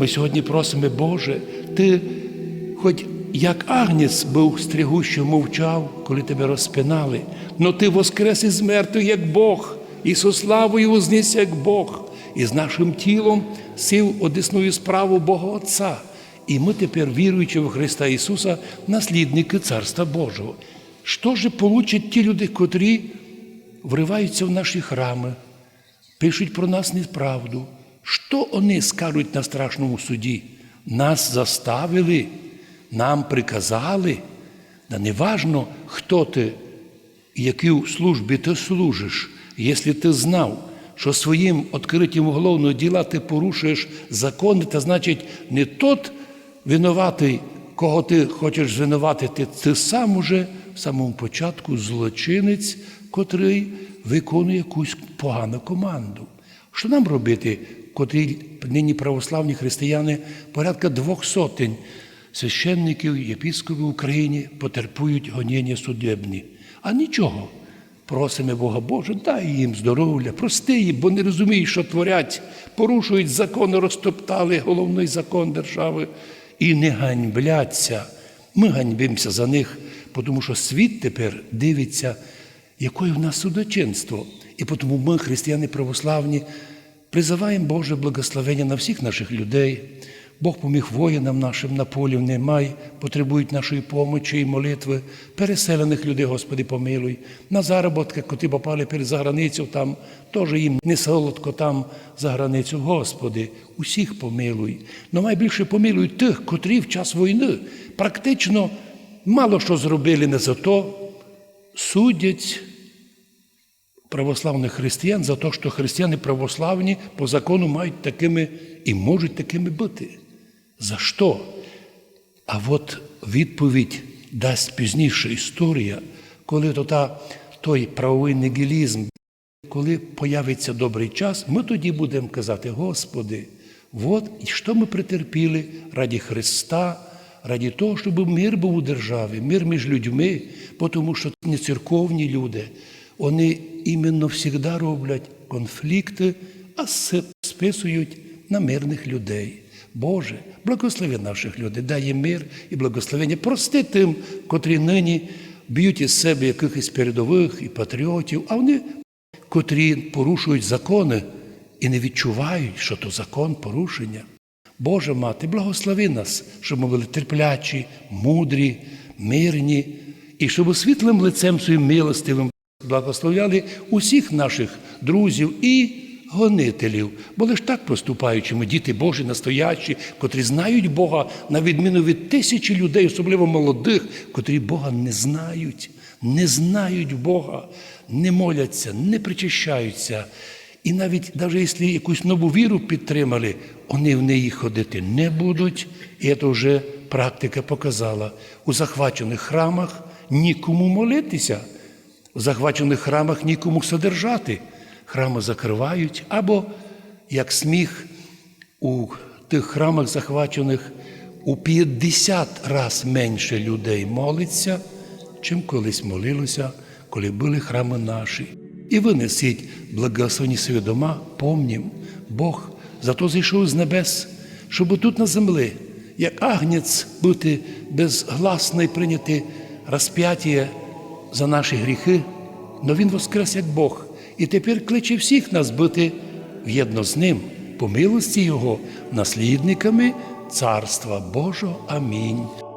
Ми сьогодні просимо, Боже, Ти, хоч як агнець був стригущо мовчав, коли тебе розпинали, но Ти воскрес із мертвих, як Бог, і со славою вознісся, як Бог, і з нашим тілом сів одесную справу Бога Отця. І ми тепер, віруючи в Христа Ісуса, наслідники Царства Божого. Що ж получать ті люди, котрі вриваються в наші храми, пишуть про нас неправду? Що вони скажуть на страшному суді? Нас заставили, нам приказали. Да не важно, хто ти, якій службі ти служиш, якщо ти знав, що своїм відкриттям уголовного діла ти порушуєш закони, то значить не тот винуватий, кого ти хочеш звинуватити, ти сам уже в самому початку злочинець, котрий виконує якусь погану команду. Що нам робити, котрі нині православні християни, порядка двох сотень священників, єпіскопів в Україні потерпують гоніння судебні? А нічого. Просимо Бога Боже, дай їм здоров'я, прости їм, бо не розуміють, що творять, порушують закони, розтоптали головний закон держави і не ганьбляться. Ми ганьбимося за них, тому що світ тепер дивиться, якое в нас судочинство. І тому ми, християни православні, призиваємо Боже благословення на всіх наших людей. Бог поміг воїнам нашим на полі в немай, потребують нашої помочі і молитви, переселених людей, Господи, помилуй, на заробітки, котрі попали перед за границю, там теж їм не солодко там за границю. Господи, усіх помилуй. Но найбільше помилуй тих, котрі в час війни практично мало що зробили не за то, судять православних християн за те, що християни православні по закону мають такими і можуть такими бути. За що? А от відповідь дасть пізніше історія, коли то та, той правовий нігілізм, коли появиться добрий час, ми тоді будемо казати, Господи, от і що ми претерпіли раді Христа, раді того, щоб мир був у державі, мир між людьми, тому що не церковні люди, вони іменно завжди роблять конфлікти, а списують на мирних людей. Боже, благослови наших людей, дай їм мир і благословення. Прости тим, котрі нині б'ють із себе якихось передових і патріотів, а вони, котрі порушують закони і не відчувають, що то закон порушення. Боже мати, благослови нас, щоб ми були терплячі, мудрі, мирні, і щоб світлим лицем своїм милостивим благословляли усіх наших друзів і гонителів. Бо лиш так поступаючи, ми діти Божі настоячі, котрі знають Бога, на відміну від тисячі людей, особливо молодих, котрі Бога не знають, не знають Бога, не моляться, не причащаються. І навіть навіть якщо якусь нову віру підтримали, вони в неї ходити не будуть. І це вже практика показала. У захвачених храмах нікому молитися, у захвачених храмах нікому содержати. Храми закривають, або, як сміх, у тих храмах захвачених у 50 раз менше людей молиться, чим колись молилося, коли були храми наші. І винесіть благословені свої дома, помнім, Бог зато зійшов з небес, щоб тут на землі, як агнець, бути безгласно і прийняти розп'яття за наші гріхи, но Він воскрес як Бог, і тепер кличе всіх нас бути в'єдно з ним, по милості Його, наслідниками Царства Божого. Амінь.